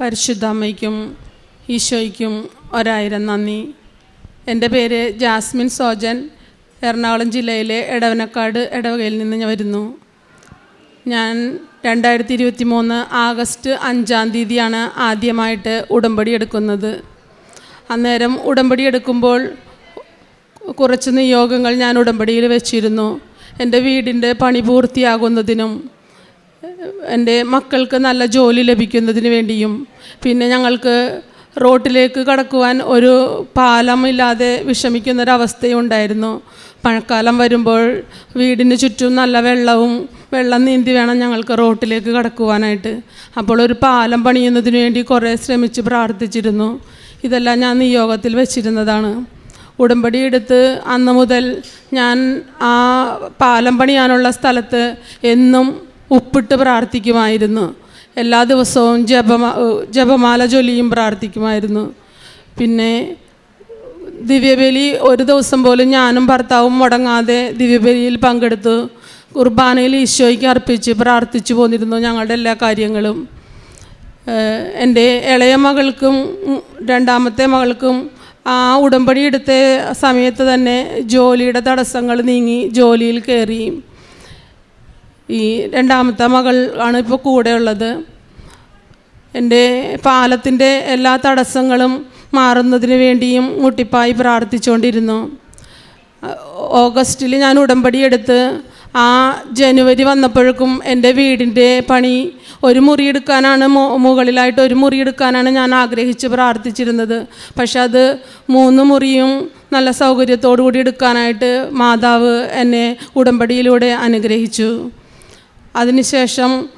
പരിശുദ്ധ അമ്മയ്ക്കും ഈശോയ്ക്കും ഒരായിരം നന്ദി. എന്റെ പേര് ജാസ്മിൻ സോജൻ. എറണാകുളം ജില്ലയിലെ എടവനക്കാട് ഇടവകയിൽ നിന്ന് ഞാൻ വരുന്നു. ഞാൻ രണ്ടായിരത്തി ഇരുപത്തി മൂന്ന് ആഗസ്റ്റ് അഞ്ചാം തീയതിയാണ് ആദ്യമായിട്ട് ഉടമ്പടി എടുക്കുന്നത്. അന്നേരം ഉടമ്പടി എടുക്കുമ്പോൾ കുറച്ച് നിയോഗങ്ങൾ ഞാൻ ഉടമ്പടിയിൽ വെച്ചിരുന്നു. എന്റെ വീടിന്റെ പണി പൂർത്തിയാകുന്നതിനും എന്റെ മക്കൾക്ക് നല്ല ജോലി ലഭിക്കുന്നതിന് വേണ്ടിയും പിന്നെ ഞങ്ങൾക്ക് റോട്ടിലേക്ക് കടക്കുവാൻ ഒരു പാലമില്ലാതെ വിഷമിക്കുന്നൊരവസ്ഥയുണ്ടായിരുന്നു. മഴക്കാലം വരുമ്പോൾ വീടിന് ചുറ്റും നല്ല വെള്ളവും വെള്ളം നീന്തി വേണം ഞങ്ങൾക്ക് റോട്ടിലേക്ക് കടക്കുവാനായിട്ട്. അപ്പോൾ ഒരു പാലം പണിയുന്നതിന് വേണ്ടി കുറേ ശ്രമിച്ച് പ്രാർത്ഥിച്ചിരുന്നു. ഇതെല്ലാം ഞാൻ നിയോഗത്തിൽ വെച്ചിരുന്നതാണ്. ഉടമ്പടി എടുത്ത് അന്ന് മുതൽ ഞാൻ ആ പാലം പണിയാനുള്ള സ്ഥലത്ത് എന്നും ഉപ്പിട്ട് പ്രാർത്ഥിക്കുമായിരുന്നു. എല്ലാ ദിവസവും ജപമാ ജപമാല ജൊലിയും പ്രാർത്ഥിക്കുമായിരുന്നു. പിന്നെ ദിവ്യബലി ഒരു ദിവസം പോലും ഞാനും ഭർത്താവും മുടങ്ങാതെ ദിവ്യബലിയിൽ പങ്കെടുത്ത് കുർബാനയിൽ ഈശോയ്ക്ക് അർപ്പിച്ച് പ്രാർത്ഥിച്ചു പോന്നിരുന്നു ഞങ്ങളുടെ എല്ലാ കാര്യങ്ങളും. എന്റെ ഇളയ മകൾക്കും രണ്ടാമത്തെ മകൾക്കും ആ ഉടമ്പടി എടുത്ത സമയത്ത് തന്നെ ജോലിയുടെ തടസ്സങ്ങൾ നീങ്ങി ജോലിയിൽ കയറി. ഈ രണ്ടാമത്തെ മകൾ ആണ് ഇപ്പോൾ കൂടെ ഉള്ളത്. എന്റെ പാലത്തിന്റെ എല്ലാ തടസ്സങ്ങളും മാറുന്നതിന് വേണ്ടിയും മുട്ടിപ്പായി പ്രാർത്ഥിച്ചുകൊണ്ടിരുന്നു. ഓഗസ്റ്റിൽ ഞാൻ ഉടമ്പടി എടുത്ത് ആ ജനുവരി വന്നപ്പോഴേക്കും എന്റെ വീടിന്റെ പണി ഒരു മുറി എടുക്കാനാണ് മുകളിലായിട്ട് ഒരു മുറി എടുക്കാനാണ് ഞാൻ ആഗ്രഹിച്ച് പ്രാർത്ഥിച്ചിരുന്നത്. പക്ഷെ അത് മൂന്ന് മുറിയും നല്ല സൗകര്യത്തോടു കൂടി എടുക്കാനായിട്ട് മാതാവ് എന്നെ ഉടമ്പടിയിലൂടെ അനുഗ്രഹിച്ചു. അതിനുശേഷം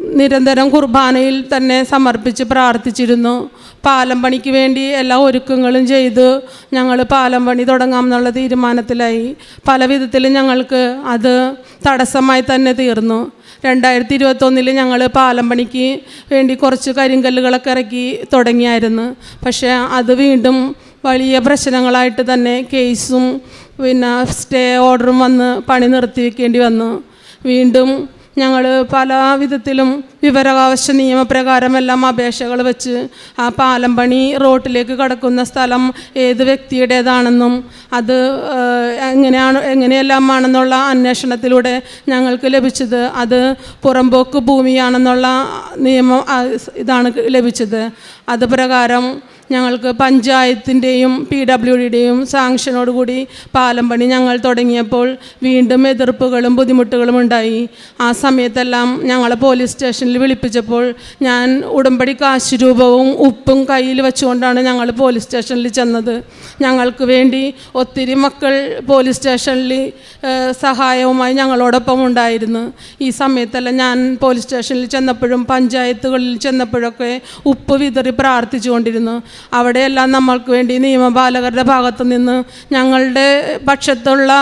നിരന്തരം കുർബാനയിൽ തന്നെ സമർപ്പിച്ച് പ്രാർത്ഥിച്ചിരുന്നു. പാലം പണിക്ക് വേണ്ടി എല്ലാ ഒരുക്കങ്ങളും ചെയ്ത് ഞങ്ങൾ പാലം പണി തുടങ്ങാം എന്നുള്ള തീരുമാനത്തിലായി. പല വിധത്തിലും ഞങ്ങൾക്ക് അത് തടസ്സമായി തന്നെ തീർന്നു. രണ്ടായിരത്തി ഇരുപത്തൊന്നിൽ ഞങ്ങൾ പാലം പണിക്ക് വേണ്ടി കുറച്ച് കരിങ്കല്ലുകളൊക്കെ ഇറക്കി തുടങ്ങിയായിരുന്നു. പക്ഷേ അത് വീണ്ടും വലിയ പ്രശ്നങ്ങളായിട്ട് തന്നെ കേസും പിന്നെ സ്റ്റേ ഓർഡറും വന്ന് പണി നിർത്തി വെക്കേണ്ടി വന്നു. വീണ്ടും ഞങ്ങൾ പല വിധത്തിലും വിവരാവകാശ നിയമപ്രകാരമെല്ലാം അപേക്ഷകൾ വെച്ച് ആ പാലം പണി റോട്ടിലേക്ക് കടക്കുന്ന സ്ഥലം ഏത് വ്യക്തിയുടേതാണെന്നും അത് എങ്ങനെയാണ് എങ്ങനെയെല്ലാം ആണെന്നുള്ള അന്വേഷണത്തിലൂടെ ഞങ്ങൾക്ക് ലഭിച്ചത്. അത് പുറമ്പോക്ക് ഭൂമിയാണെന്നുള്ള നിയമം ഇതാണ് ലഭിച്ചത്. അത് പ്രകാരം ഞങ്ങൾക്ക് പഞ്ചായത്തിന്റെയും പി ഡബ്ല്യു ഡിയുടെയും സാങ്ഷനോടുകൂടി പാലം പണി ഞങ്ങൾ തുടങ്ങിയപ്പോൾ വീണ്ടും എതിർപ്പുകളും ബുദ്ധിമുട്ടുകളും ഉണ്ടായി. ആ സമയത്തെല്ലാം ഞങ്ങളെ പോലീസ് സ്റ്റേഷനിൽ വിളിപ്പിച്ചപ്പോൾ ഞാൻ ഉടമ്പടി കാശ് രൂപവും ഉപ്പും കയ്യിൽ വെച്ചുകൊണ്ടാണ് ഞങ്ങൾ പോലീസ് സ്റ്റേഷനിൽ ചെന്നത്. ഞങ്ങൾക്ക് വേണ്ടി ഒത്തിരി മക്കൾ പോലീസ് സ്റ്റേഷനിൽ സഹായവുമായി ഞങ്ങളോടൊപ്പം ഉണ്ടായിരുന്നു. ഈ സമയത്തെല്ലാം ഞാൻ പോലീസ് സ്റ്റേഷനിൽ ചെന്നപ്പോഴും പഞ്ചായത്തുകളിൽ ചെന്നപ്പോഴൊക്കെ ഉപ്പ് വിതറി പ്രാർത്ഥിച്ചുകൊണ്ടിരുന്നു. അവിടെയെല്ലാം നമ്മൾക്ക് വേണ്ടി നിയമപാലകരുടെ ഭാഗത്തു നിന്ന് ഞങ്ങളുടെ പക്ഷത്തുള്ള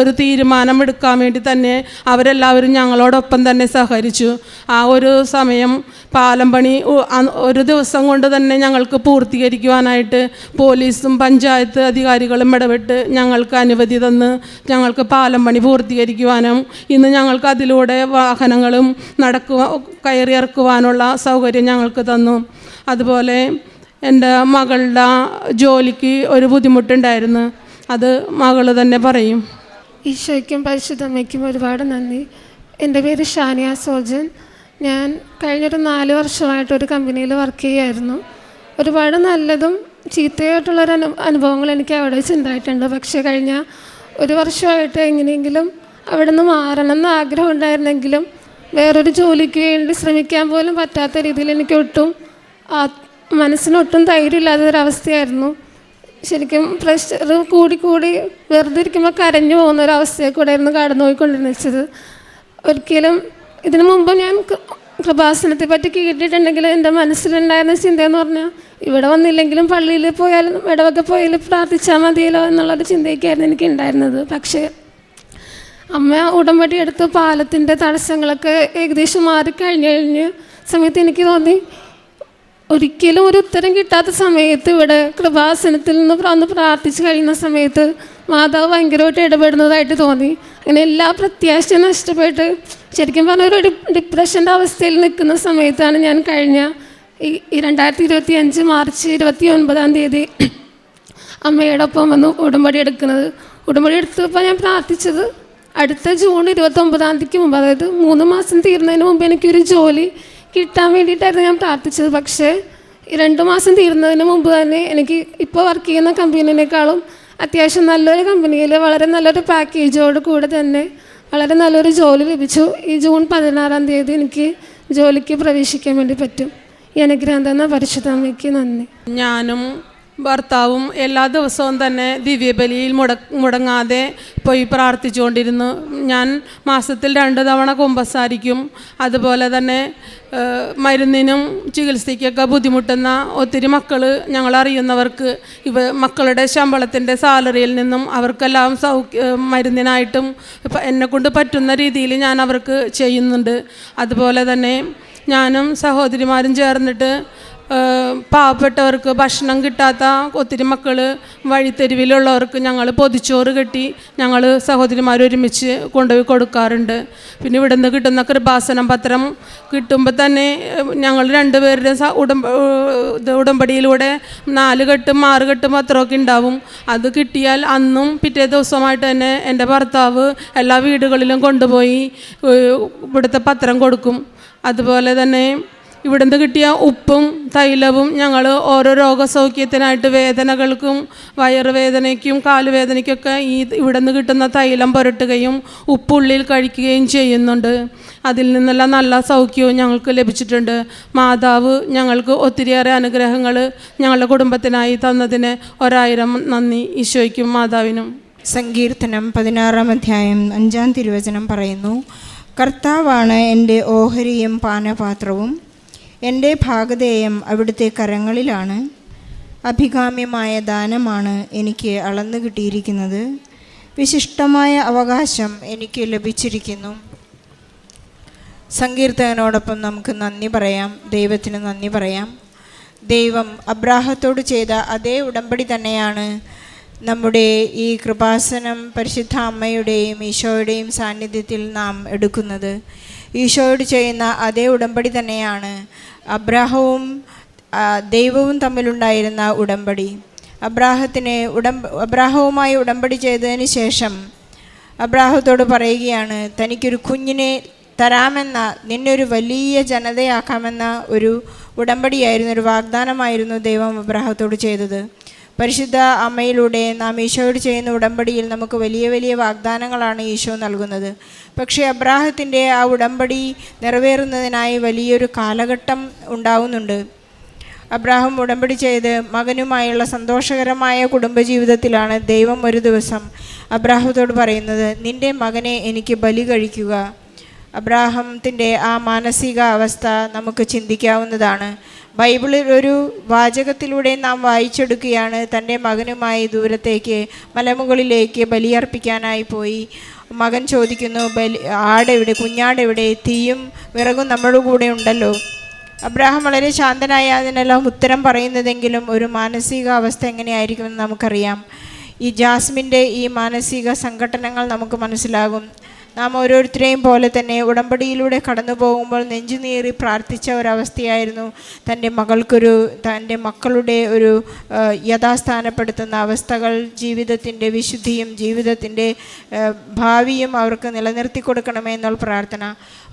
ഒരു തീരുമാനം എടുക്കാൻ വേണ്ടി തന്നെ അവരെല്ലാവരും ഞങ്ങളോടൊപ്പം തന്നെ സഹകരിച്ചു. ആ ഒരു സമയം പാലം പണി ഒരു ദിവസം കൊണ്ട് തന്നെ ഞങ്ങൾക്ക് പൂർത്തീകരിക്കുവാനായിട്ട് പോലീസും പഞ്ചായത്ത് അധികാരികളും ഇടപെട്ട് ഞങ്ങൾക്ക് അനുമതി തന്ന് ഞങ്ങൾക്ക് പാലം പണി പൂർത്തീകരിക്കുവാനും ഇന്ന് ഞങ്ങൾക്ക് അതിലൂടെ വാഹനങ്ങളും നടക്കുക കയറിയിറക്കുവാനുള്ള സൗകര്യം ഞങ്ങൾക്ക് തന്നു. അതുപോലെ എന്റെ മകളുടെ ജോലിക്ക് ഒരു ബുദ്ധിമുട്ടുണ്ടായിരുന്നു. അത് മകൾ തന്നെ പറയും. ഈശോയ്ക്കും പരിശുദ്ധമ്മയ്ക്കും ഒരുപാട് നന്ദി. എന്റെ പേര് ഷാനിയ സോജൻ. ഞാൻ കഴിഞ്ഞൊരു നാല് വർഷമായിട്ട് ഒരു കമ്പനിയിൽ വർക്ക് ചെയ്യുമായിരുന്നു ഒരുപാട് നല്ലതും ചീത്തയായിട്ടുള്ളൊരു അനു അനുഭവങ്ങൾ എനിക്ക് അവിടെ വെച്ച് ഉണ്ടായിട്ടുണ്ട്. പക്ഷേ കഴിഞ്ഞ ഒരു വർഷമായിട്ട് എങ്ങനെയെങ്കിലും അവിടെ നിന്ന് മാറണം എന്ന് ആഗ്രഹം ഉണ്ടായിരുന്നെങ്കിലും വേറൊരു ജോലിക്ക് വേണ്ടി ശ്രമിക്കാൻ പോലും പറ്റാത്ത രീതിയിൽ എനിക്ക് ഒട്ടും മനസ്സിനൊട്ടും ധൈര്യമില്ലാത്ത ഒരവസ്ഥയായിരുന്നു ശരിക്കും പ്രഷർ കൂടി കൂടി വെറുതെ ഇരിക്കുമ്പോൾ കരഞ്ഞു പോകുന്ന ഒരു അവസ്ഥയെ കൂടെ ആയിരുന്നു കടന്നു പോയിക്കൊണ്ടിരുന്നത് ഒരിക്കലും ഇതിനു മുമ്പ് ഞാൻ കൃപാസനത്തെ പറ്റി കേട്ടിട്ടുണ്ടെങ്കിൽ എന്റെ മനസ്സിലുണ്ടായിരുന്ന ചിന്തയെന്ന് പറഞ്ഞാൽ ഇവിടെ വന്നില്ലെങ്കിലും പള്ളിയിൽ പോയാലും ഇടവൊക്കെ പോയാലും പ്രാർത്ഥിച്ചാൽ മതിയല്ലോ എന്നുള്ളൊരു ചിന്തയൊക്കെയായിരുന്നു എനിക്ക് ഉണ്ടായിരുന്നത് പക്ഷേ അമ്മ ഉടമ്പടി എടുത്ത് പാലത്തിന്റെ തടസ്സങ്ങളൊക്കെ ഏകദേശം മാറിക്കഴിഞ്ഞ് കഴിഞ്ഞ് സമയത്ത് എനിക്ക് തോന്നി ഒരിക്കലും ഒരു ഉത്തരം കിട്ടാത്ത സമയത്ത് ഇവിടെ കൃപാസനത്തിൽ നിന്ന് ഒന്ന് പ്രാർത്ഥിച്ച് കഴിയുന്ന സമയത്ത് മാതാവ് ഭയങ്കരമായിട്ട് ഇടപെടുന്നതായിട്ട് തോന്നി. അങ്ങനെ എല്ലാ പ്രത്യാശയും നഷ്ടപ്പെട്ട് ശരിക്കും പറഞ്ഞ ഒരു ഡിപ്രഷന്റെ അവസ്ഥയിൽ നിൽക്കുന്ന സമയത്താണ് ഞാൻ കഴിഞ്ഞ ഈ രണ്ടായിരത്തി ഇരുപത്തി അഞ്ച് മാർച്ച് ഇരുപത്തി ഒൻപതാം തീയതി അമ്മയോടൊപ്പം വന്ന് ഉടമ്പടി എടുക്കുന്നത്. ഉടമ്പടി എടുത്തപ്പോൾ ഞാൻ പ്രാർത്ഥിച്ചത് അടുത്ത ജൂൺ ഇരുപത്തൊമ്പതാം തീയതിക്ക് മുമ്പ് അതായത് മൂന്ന് മാസം തീരുന്നതിന് മുമ്പ് എനിക്കൊരു ജോലി കിട്ടാൻ വേണ്ടിയിട്ടായിരുന്നു ഞാൻ പ്രാർത്ഥിച്ചത്. പക്ഷേ രണ്ട് മാസം തീരുന്നതിന് മുമ്പ് തന്നെ എനിക്ക് ഇപ്പോൾ വർക്ക് ചെയ്യുന്ന കമ്പനീനേക്കാളും അത്യാവശ്യം നല്ലൊരു കമ്പനിയിൽ വളരെ നല്ലൊരു പാക്കേജോട് കൂടെ തന്നെ വളരെ നല്ലൊരു ജോലി ലഭിച്ചു. ഈ ജൂൺ പതിനാറാം തീയതി എനിക്ക് ജോലിക്ക് പ്രവേശിക്കാൻ വേണ്ടി പറ്റും. ഈ അനുഗ്രഹം തന്ന പരിശുദ്ധമ്മയ്ക്ക് നന്ദി. ഞാനും ഭർത്താവും എല്ലാ ദിവസവും തന്നെ ദിവ്യബലിയിൽ മുട മുടങ്ങാതെ പോയി പ്രാർത്ഥിച്ചുകൊണ്ടിരുന്നു. ഞാൻ മാസത്തിൽ രണ്ട് തവണ കുമ്പസാരിക്കും. അതുപോലെ തന്നെ മരുന്നിനും ചികിത്സയ്ക്കൊക്കെ ബുദ്ധിമുട്ടുന്ന ഒത്തിരി മക്കൾ ഞങ്ങളറിയുന്നവർക്ക് ഇവ മക്കളുടെ ശമ്പളത്തിന്റെ സാലറിയിൽ നിന്നും അവർക്കെല്ലാം സൗഖ്യ മരുന്നിനായിട്ടും എന്നെക്കൊണ്ട് പറ്റുന്ന രീതിയിൽ ഞാൻ അവർക്ക് ചെയ്യുന്നുണ്ട്. അതുപോലെ തന്നെ ഞാനും സഹോദരിമാരും ചേർന്നിട്ട് പാവപ്പെട്ടവർക്ക് ഭക്ഷണം കിട്ടാത്ത ഒത്തിരി മക്കൾ വഴിത്തെരുവിലുള്ളവർക്ക് ഞങ്ങൾ പൊതിച്ചോറ് കെട്ടി ഞങ്ങൾ സഹോദരിമാർ ഒരുമിച്ച് കൊണ്ടുപോയി കൊടുക്കാറുണ്ട്. പിന്നെ ഇവിടെ നിന്ന് കിട്ടുന്ന കൃപാസനം പത്രം കിട്ടുമ്പോൾ തന്നെ ഞങ്ങൾ രണ്ടുപേരുടെ ഉടമ്പ ഉടമ്പടിയിലൂടെ നാല് കെട്ടും ആറ് കെട്ടും പത്രമൊക്കെ ഉണ്ടാവും അത് കിട്ടിയാൽ അന്നും പിറ്റേ ദിവസമായിട്ട് തന്നെ എന്റെ ഭർത്താവ് എല്ലാ വീടുകളിലും കൊണ്ടുപോയി ഇവിടുത്തെ പത്രം കൊടുക്കും. അതുപോലെ തന്നെ ഇവിടുന്ന് കിട്ടിയ ഉപ്പും തൈലവും ഞങ്ങൾ ഓരോ രോഗസൗഖ്യത്തിനായിട്ട് വേദനകൾക്കും വയറുവേദനയ്ക്കും കാലുവേദനയ്ക്കൊക്കെ ഈ ഇവിടുന്ന് കിട്ടുന്ന തൈലം പുരട്ടുകയും ഉപ്പുള്ളിൽ കഴിക്കുകയും ചെയ്യുന്നുണ്ട്. അതിൽ നിന്നെല്ലാം നല്ല സൗഖ്യവും ഞങ്ങൾക്ക് ലഭിച്ചിട്ടുണ്ട്. മാതാവ് ഞങ്ങൾക്ക് ഒത്തിരിയേറെ അനുഗ്രഹങ്ങൾ ഞങ്ങളുടെ കുടുംബത്തിനായി തന്നതിന് ഒരായിരം നന്ദി ഈശോയ്ക്കും മാതാവിനും. സങ്കീർത്തനം പതിനാറാം അധ്യായം അഞ്ചാം തിരുവചനം പറയുന്നു കർത്താവാണ് എന്റെ ഓഹരിയും പാനപാത്രവും. എന്റെ ഭാഗധേയം അവിടുത്തെ കരങ്ങളിലാണ്. അഭികാമ്യമായ ദാനമാണ് എനിക്ക് അളന്നു കിട്ടിയിരിക്കുന്നത്. വിശിഷ്ടമായ അവകാശം എനിക്ക് ലഭിച്ചിരിക്കുന്നു. സങ്കീർത്തകനോടൊപ്പം നമുക്ക് നന്ദി പറയാം. ദൈവത്തിന് നന്ദി പറയാം. ദൈവം അബ്രാഹത്തോട് ചെയ്ത അതേ ഉടമ്പടി തന്നെയാണ് നമ്മുടെ ഈ കൃപാസനം പരിശുദ്ധ അമ്മയുടെയും ഈശോയുടെയും സാന്നിധ്യത്തിൽ നാം എടുക്കുന്നത്. ഈശോയോട് ചെയ്യുന്ന അതേ ഉടമ്പടി തന്നെയാണ്. അബ്രാഹവും ദൈവവും തമ്മിലുണ്ടായിരുന്ന ഉടമ്പടി. അബ്രാഹത്തിന് ഉടമ്പ അബ്രാഹവുമായി ഉടമ്പടി ചെയ്തതിന് ശേഷം അബ്രാഹത്തോട് പറയുകയാണ് തനിക്കൊരു കുഞ്ഞിനെ തരാമെന്ന നിന്നെ ഒരു വലിയ ജനതയാക്കാമെന്ന ഒരു ഉടമ്പടിയായിരുന്നു ഒരു വാഗ്ദാനമായിരുന്നു ദൈവം അബ്രാഹത്തോട് ചെയ്തത്. പരിശുദ്ധ അമ്മയിലൂടെ നാം ഈശോയോട് ചെയ്യുന്ന ഉടമ്പടിയിൽ നമുക്ക് വലിയ വലിയ വാഗ്ദാനങ്ങളാണ് ഈശോ നൽകുന്നത്. പക്ഷേ അബ്രാഹത്തിന്റെ ആ ഉടമ്പടി നിറവേറുന്നതിനായി വലിയൊരു കാലഘട്ടം ഉണ്ടാവുന്നുണ്ട്. അബ്രാഹം ഉടമ്പടി ചെയ്ത് മകനുമായുള്ള സന്തോഷകരമായ കുടുംബജീവിതത്തിലാണ് ദൈവം ഒരു ദിവസം അബ്രാഹത്തോട് പറയുന്നത് നിന്റെ മകനെ എനിക്ക് ബലി കഴിക്കുക. അബ്രാഹത്തിന്റെ ആ മാനസിക അവസ്ഥ നമുക്ക് ചിന്തിക്കാവുന്നതാണ്. ബൈബിളിൽ ഒരു വാചകത്തിലൂടെ നാം വായിച്ചെടുക്കുകയാണ്. തന്റെ മകനുമായി ദൂരത്തേക്ക് മലമുകളിലേക്ക് ബലിയർപ്പിക്കാനായി പോയി. മകൻ ചോദിക്കുന്നു ബലി ആടെവിടെ കുഞ്ഞാടെവിടെ? തീയും വിറകും നമ്മുടെ കൂടെ ഉണ്ടല്ലോ. അബ്രാഹാം വളരെ ശാന്തനായ അതിനെല്ലാം ഉത്തരം പറയുന്നതെങ്കിലും ഒരു മാനസിക അവസ്ഥ എങ്ങനെയായിരിക്കുമെന്ന് നമുക്കറിയാം. ഈ ജാസ്മിന്റെ ഈ മാനസിക സംഘടനകൾ നമുക്ക് മനസ്സിലാകും. നാം ഓരോരുത്തരെയും പോലെ തന്നെ ഉടമ്പടിയിലൂടെ കടന്നു പോകുമ്പോൾ നെഞ്ചുനീറി പ്രാർത്ഥിച്ച ഒരവസ്ഥയായിരുന്നു തന്റെ മകൾക്കൊരു തന്റെ മക്കളുടെ ഒരു യഥാസ്ഥാനപ്പെടുത്തുന്ന അവസ്ഥകൾ. ജീവിതത്തിന്റെ വിശുദ്ധിയും ജീവിതത്തിന്റെ ഭാവിയും അവർക്ക് നിലനിർത്തി കൊടുക്കണമേ എന്നുള്ള പ്രാർത്ഥന.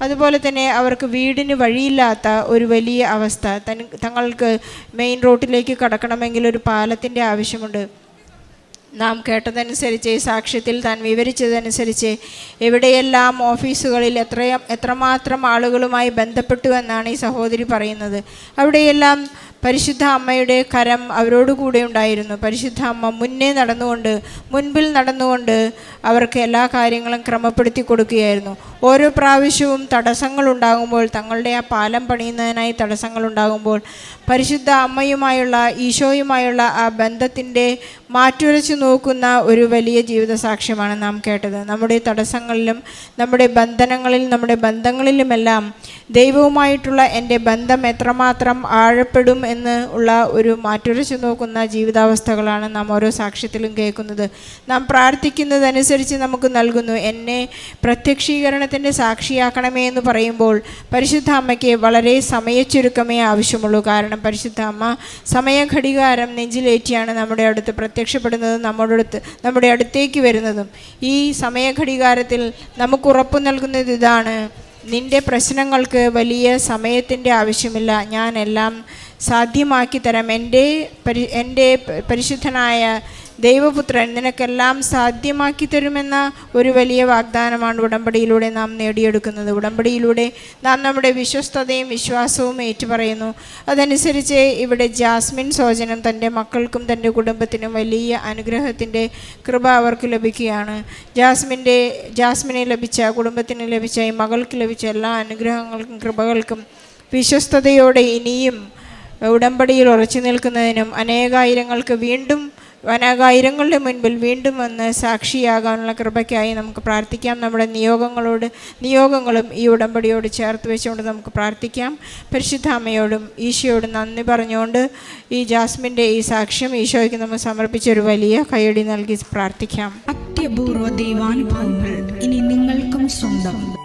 അതുപോലെ തന്നെ അവർക്ക് വീടിന് വഴിയില്ലാത്ത ഒരു വലിയ അവസ്ഥ. തങ്ങൾക്ക് മെയിൻ റോട്ടിലേക്ക് കടക്കണമെങ്കിൽ ഒരു പാലത്തിന്റെ ആവശ്യമുണ്ട്. നാം കേട്ടതനുസരിച്ച് സാക്ഷ്യത്തിൽ താൻ വിവരിച്ചതനുസരിച്ച് എവിടെയെല്ലാം ഓഫീസുകളിൽ എത്രയും എത്രമാത്രം ആളുകളുമായി ബന്ധപ്പെട്ടു എന്നാണ് ഈ സഹോദരി പറയുന്നത്. അവിടെയെല്ലാം പരിശുദ്ധ അമ്മയുടെ കരം അവരോടുകൂടെ ഉണ്ടായിരുന്നു. പരിശുദ്ധ അമ്മ മുന്നേ നടന്നുകൊണ്ട് മുൻപിൽ നടന്നുകൊണ്ട് അവർക്ക് എല്ലാ കാര്യങ്ങളും ക്രമപ്പെടുത്തി കൊടുക്കുകയായിരുന്നു. ഓരോ പ്രാവശ്യവും തടസ്സങ്ങൾ ഉണ്ടാകുമ്പോൾ തങ്ങളുടെ ആ പാലം പണിയുന്നതിനായി തടസ്സങ്ങൾ ഉണ്ടാകുമ്പോൾ പരിശുദ്ധ അമ്മയുമായുള്ള ഈശോയുമായുള്ള ആ ബന്ധത്തിന്റെ മാറ്റുരച്ച് നോക്കുന്ന ഒരു വലിയ ജീവിത സാക്ഷ്യമാണ് നാം കേട്ടത്. നമ്മുടെ തടസ്സങ്ങളിലും നമ്മുടെ ബന്ധനങ്ങളിൽ നമ്മുടെ ബന്ധങ്ങളിലുമെല്ലാം ദൈവവുമായിട്ടുള്ള എന്റെ ബന്ധം എത്രമാത്രം ആഴപ്പെടും എന്ന് ഉള്ള ഒരു മാറ്റുരച്ചു നോക്കുന്ന ജീവിതാവസ്ഥകളാണ് നാം ഓരോ സാക്ഷ്യത്തിലും കേൾക്കുന്നത്. നാം പ്രാർത്ഥിക്കുന്നതനുസരിച്ച് നമുക്ക് നൽകുന്നു എന്നെ പ്രത്യക്ഷീകരണത്തിന്റെ സാക്ഷിയാക്കണമേ എന്ന് പറയുമ്പോൾ പരിശുദ്ധ അമ്മയ്ക്ക് വളരെ സമയച്ചുരുക്കമേ ആവശ്യമുള്ളൂ. കാരണം പരിശുദ്ധ അമ്മ സമയഘടികാരം നെഞ്ചിലേറ്റിയാണ് നമ്മുടെ അടുത്ത് പ്രത്യക്ഷപ്പെടുന്നതും നമ്മുടെ അടുത്ത് നമ്മുടെ അടുത്തേക്ക് വരുന്നതും. ഈ സമയഘടികാരത്തിൽ നമുക്ക് ഉറപ്പ് നൽകുന്നത് ഇതാണ്. നിന്റെ പ്രശ്നങ്ങൾക്ക് വലിയ സമയത്തിന്റെ ആവശ്യമില്ല. ഞാൻ എല്ലാം സാധ്യമാക്കി തരാം. എന്റെ പരി എന്റെ പരിശുദ്ധനായ ദൈവപുത്രൻ നിനക്കെല്ലാം സാധ്യമാക്കി തരുമെന്ന ഒരു വലിയ വാഗ്ദാനമാണ് ഉടമ്പടിയിലൂടെ നാം നേടിയെടുക്കുന്നത്. ഉടമ്പടിയിലൂടെ നാം നമ്മുടെ വിശ്വസ്തതയും വിശ്വാസവും ഏറ്റുപറയുന്നു. അതനുസരിച്ച് ഇവിടെ ജാസ്മിൻ സോജനം തന്റെ മക്കൾക്കും തന്റെ കുടുംബത്തിനും വലിയ അനുഗ്രഹത്തിന്റെ കൃപ അവർക്ക് ലഭിക്കുകയാണ്. ജാസ്മിന്റെ ജാസ്മിനെ ലഭിച്ച കുടുംബത്തിന് ലഭിച്ച ഈ മകൾക്ക് ലഭിച്ച എല്ലാ അനുഗ്രഹങ്ങൾക്കും കൃപകൾക്കും വിശ്വസ്തയോടെ ഇനിയും ഉടമ്പടിയിൽ ഉറച്ചു നിൽക്കുന്നതിനും അനേകായിരങ്ങൾക്ക് വീണ്ടും അനേകായിരങ്ങളുടെ മുൻപിൽ വീണ്ടും വന്ന് സാക്ഷിയാകാനുള്ള കൃപയ്ക്കായി നമുക്ക് പ്രാർത്ഥിക്കാം. നമ്മുടെ നിയോഗങ്ങളോട് നിയോഗങ്ങളും ഈ ഉടമ്പടിയോട് ചേർത്ത് വെച്ചുകൊണ്ട് നമുക്ക് പ്രാർത്ഥിക്കാം. പരിശുദ്ധ അമ്മയോടും ഈശോയോടും നന്ദി പറഞ്ഞുകൊണ്ട് ഈ ജാസ്മിന്റെ ഈ സാക്ഷ്യം ഈശോയ്ക്ക് നമ്മൾ സമർപ്പിച്ച ഒരു വലിയ കൈയടി നൽകി പ്രാർത്ഥിക്കാം. അത്യപൂർവ ദൈവാനുഭവങ്ങൾ ഇനി നിങ്ങൾക്കും സ്വന്തം.